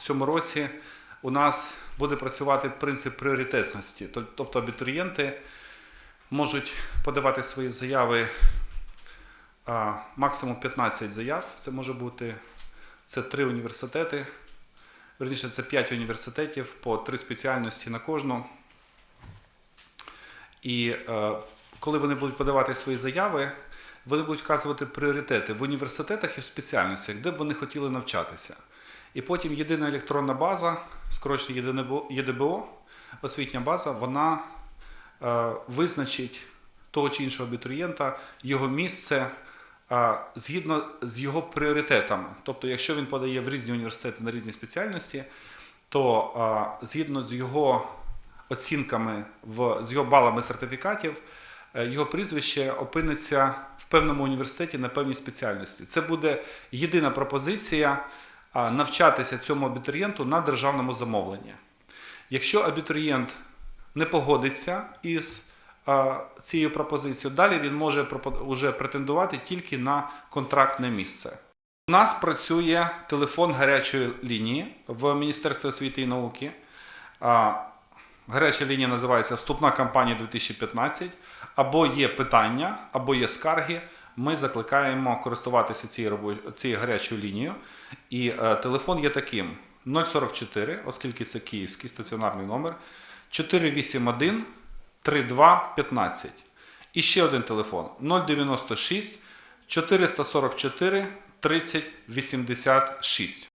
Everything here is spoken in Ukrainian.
цьому році у нас буде працювати принцип пріоритетності. Тобто абітурієнти можуть подавати свої заяви а, максимум 15 заяв. Це може бути це три університети. Верніше, це 5 університетів по три спеціальності на кожну. І е, коли вони будуть подавати свої заяви, вони будуть вказувати пріоритети в університетах і в спеціальностях, де б вони хотіли навчатися. І потім єдина електронна база, скорочено ЄДБО, освітня база, вона е, визначить того чи іншого абітурієнта його місце е, згідно з його пріоритетами. Тобто, якщо він подає в різні університети на різні спеціальності, то е, згідно з його оцінками, з його балами сертифікатів, його прізвище опиниться в певному університеті на певній спеціальності. Це буде єдина пропозиція навчатися цьому абітурієнту на державному замовленні. Якщо абітурієнт не погодиться із цією пропозицією, далі він може уже претендувати тільки на контрактне місце. У нас працює телефон гарячої лінії в Міністерстві освіти і науки. Гаряча лінія називається Вступна кампанія 2015. Або є питання, або є скарги. Ми закликаємо користуватися цією, робо- цією гарячою лінією. І е, телефон є таким: 044, оскільки це київський стаціонарний номер, 481 3215. І ще один телефон 096 444 3086.